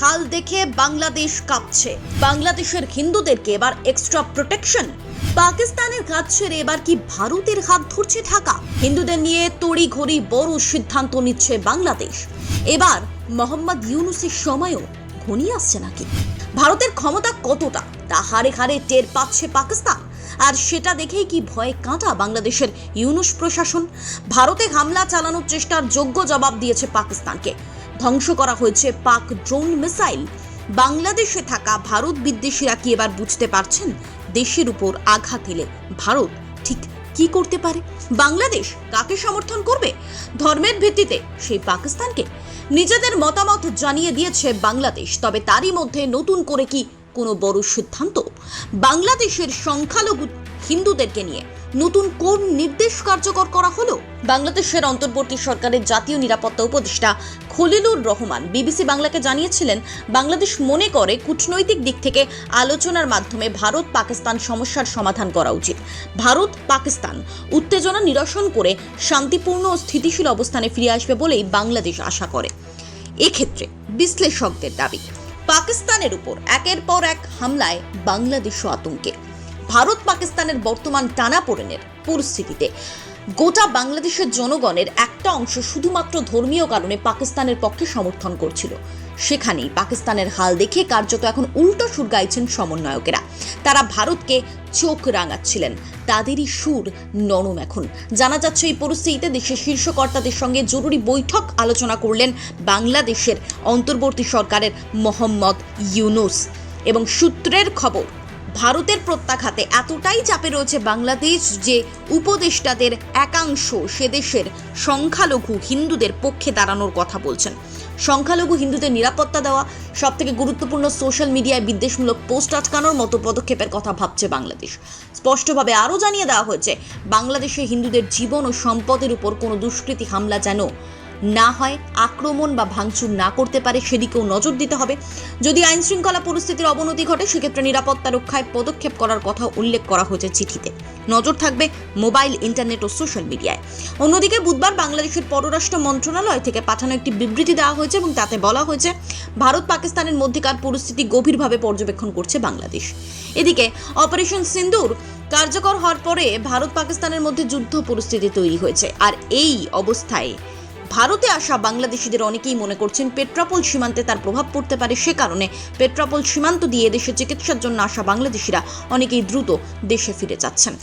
হাল দেখে বাংলাদেশ কাঁপছে। বাংলাদেশের হিন্দুদেরকে এবার এক্সট্রা প্রোটেকশন পাকিস্তানের কাজ ছেড়ে এবার কি ভারতের হাত ধরছে ঢাকা? হিন্দুদের নিয়ে তড়ি ঘড়ি বড় সিদ্ধান্ত নিচ্ছে বাংলাদেশ। এবার মোহাম্মদ ইউনুসের সময়ও ঘনিয়ে আসছে নাকি? ভারতের ক্ষমতা কতটা? তা হারে হারে টের পাচ্ছে পাকিস্তান। আর সেটা দেখেই কি ভয়ে কাঁটা বাংলাদেশের ইউনুস প্রশাসন? ভারতে হামলা চালানোর চেষ্টার যোগ্য জবাব দিয়েছে পাকিস্তানকে। ধ্বংস করা হয়েছে পাক ড্রোন মিসাইল। বাংলাদেশে থাকা ভারত বিদ্বেষীরা কি এবার বুঝতে পারছেন দেশের উপর আঘাত এলে ভারত ঠিক কি করতে পারে? বাংলাদেশ কাকে সমর্থন করবে? ধর্মের ভিত্তিতে সেই পাকিস্তানকে। নিজেদের মতামত জানিয়ে দিয়েছে বাংলাদেশ, তবে তারই মধ্যে নতুন করে কি কোনো বড় সিদ্ধান্ত? বাংলাদেশের সংখ্যালঘু হিন্দুদেরকে নিয়ে নতুন কোন নির্দেশ কার্যকর করা হলো? বাংলাদেশের অন্তর্বর্তী সরকারের জাতীয় নিরাপত্তা উপদেষ্টা খলিলুর রহমান বিবিসি বাংলাকে জানিয়েছিলেন, বাংলাদেশ মনে করে কূটনৈতিক দিক থেকে আলোচনার মাধ্যমে ভারত পাকিস্তান সমস্যার সমাধান করা উচিত। ভারত পাকিস্তান উত্তেজনা নিরসন করে শান্তিপূর্ণ ও স্থিতিশীল অবস্থানে ফিরে আসবে বলেই বাংলাদেশ আশা করে। এক্ষেত্রে বিশ্লেষকদের দাবি পাকিস্তানের উপর একের পর এক হামলায় বাংলাদেশও আতঙ্কে। ভারত পাকিস্তানের বর্তমান টানাপোড়েনের পরিস্থিতিতে গোটা বাংলাদেশের জনগণের একটা অংশ শুধুমাত্র ধর্মীয় কারণে পাকিস্তানের পক্ষে সমর্থন করছিল। সেখানেই পাকিস্তানের হাল দেখে কার্যত এখন উল্টো সুর গাইছেন সমন্বয়কেরা। তারা ভারতকে চোখ রাঙাচ্ছিলেন। তাদেরই সুর নরম এখন। জানা যাচ্ছে, এই পরিস্থিতিতে দেশের শীর্ষকর্তাদের সঙ্গে জরুরি বৈঠক আলোচনা করলেন বাংলাদেশের অন্তর্বর্তী সরকারের মোহাম্মদ ইউনুস। এবং সূত্রের খবর ভারতের প্রত্যাঘাতে এতটাই চাপে রয়েছে বাংলাদেশ যে উপদেষ্টাদের একাংশ সে দেশের সংখ্যালঘু হিন্দুদের পক্ষে দাঁড়ানোর কথা বলছেন। সংখ্যালঘু হিন্দুদের নিরাপত্তা দেওয়া সব থেকে গুরুত্বপূর্ণ সোশ্যাল মিডিয়ায় বিদ্বেষমূলক পোস্ট আটকানোর মতো পদক্ষেপের কথা ভাবছে বাংলাদেশ। স্পষ্টভাবে আরও জানিয়ে দেওয়া হয়েছে, বাংলাদেশে হিন্দুদের জীবন ও সম্পদের উপর কোনো দুষ্কৃতী হামলা যেন না হয় আক্রমণ বা ভাঙচুর না করতে পারে, সেদিকেও নজর দিতে হবে। যদি আইন শৃঙ্খলা পরিস্থিতির অবনতি ঘটে, সেক্ষেত্রে নিরাপত্তা রক্ষায় পদক্ষেপ করার কথা উল্লেখ করা হয়েছে চিঠিতে। নজর থাকবে মোবাইল, ইন্টারনেট ও সোশ্যাল মিডিয়ায়। অন্যদিকে বুধবার বাংলাদেশের পররাষ্ট্র মন্ত্রণালয় থেকে পাঠানো একটি বিবৃতি দেওয়া হয়েছে এবং তাতে বলা হয়েছে, ভারত পাকিস্তানের মধ্যেকার পরিস্থিতি গভীরভাবে পর্যবেক্ষণ করছে বাংলাদেশ। এদিকে অপারেশন সিন্দুর কার্যকর হওয়ার পরে ভারত পাকিস্তানের মধ্যে যুদ্ধ পরিস্থিতি তৈরি হয়েছে। আর এই অবস্থায় ভারতে আসা বাংলাদেশিদের অনেকেই মনে করছেন পেট্রাপোল সীমান্তে তার প্রভাব পড়তে পারে সে কারণে। পেট্রাপোল সীমান্ত দিয়ে দেশে চিকিৎসার জন্য আসা বাংলাদেশিরা অনেকেই দ্রুত দেশে ফিরে যাচ্ছেন।